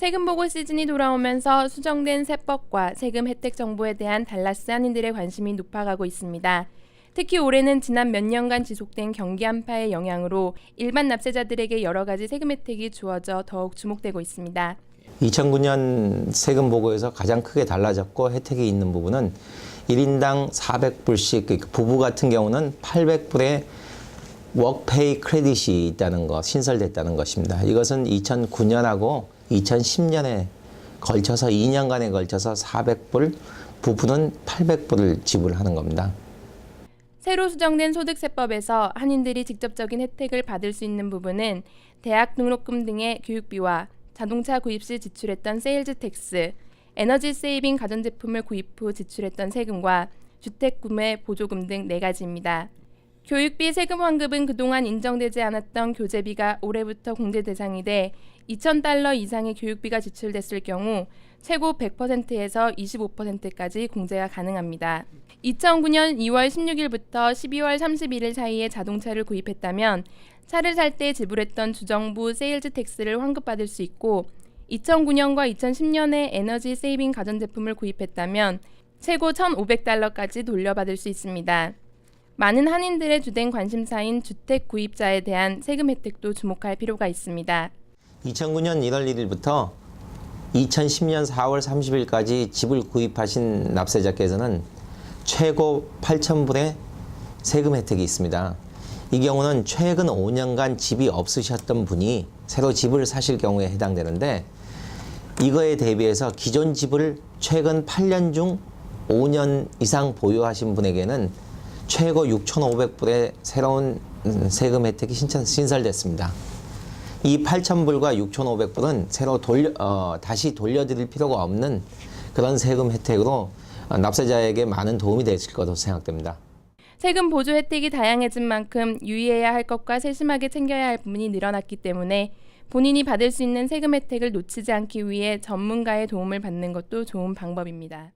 세금 보고 시즌이 돌아오면서 수정된 세법과 세금 혜택 정보에 대한 달라스 한인들의 관심이 높아가고 있습니다. 특히 올해는 지난 몇 년간 지속된 경기 한파의 영향으로 일반 납세자들에게 여러 가지 세금 혜택이 주어져 더욱 주목되고 있습니다. 2009년 세금 보고에서 가장 크게 달라졌고 혜택이 있는 부분은 1인당 400불씩 그러니까 부부 같은 경우는 800불의 워크페이 크레딧이 있다는 것, 신설됐다는 것입니다. 이것은 2009년하고 2010년에 걸쳐서 2년간에 걸쳐서 400불, 부부는 800불을 지불하는 겁니다. 새로 수정된 소득세법에서 한인들이 직접적인 혜택을 받을 수 있는 부분은 대학 등록금 등의 교육비와 자동차 구입 시 지출했던 세일즈 텍스, 에너지 세이빙 가전제품을 구입 후 지출했던 세금과 주택 구매 보조금 등 네 가지입니다. 교육비 세금 환급은 그동안 인정되지 않았던 교재비가 올해부터 공제 대상이 돼 2,000달러 이상의 교육비가 지출됐을 경우 최고 100%에서 25%까지 공제가 가능합니다. 2009년 2월 16일부터 12월 31일 사이에 자동차를 구입했다면 차를 살 때 지불했던 주정부 세일즈 텍스를 환급받을 수 있고 2009년과 2010년에 에너지 세이빙 가전제품을 구입했다면 최고 1,500달러까지 돌려받을 수 있습니다. 많은 한인들의 주된 관심사인 주택 구입자에 대한 세금 혜택도 주목할 필요가 있습니다. 2009년 1월 1일부터 2010년 4월 30일까지 집을 구입하신 납세자께서는 최고 8,000불의 세금 혜택이 있습니다. 이 경우는 최근 5년간 집이 없으셨던 분이 새로 집을 사실 경우에 해당되는데 이거에 대비해서 기존 집을 최근 8년 중 5년 이상 보유하신 분에게는 최고 6,500불의 새로운 음, 세금 혜택이 신청, 신설 됐습니다. 이 8,000불과 6,500불은 새로 돌려, 어, 다시 돌려드릴 필요가 없는 그런 세금 혜택으로 어, 납세자에게 많은 도움이 됐을 것으로 생각됩니다. 세금 보조 혜택이 다양해진 만큼 유의해야 할 것과 세심하게 챙겨야 할 부분이 늘어났기 때문에 본인이 받을 수 있는 세금 혜택을 놓치지 않기 위해 전문가의 도움을 받는 것도 좋은 방법입니다.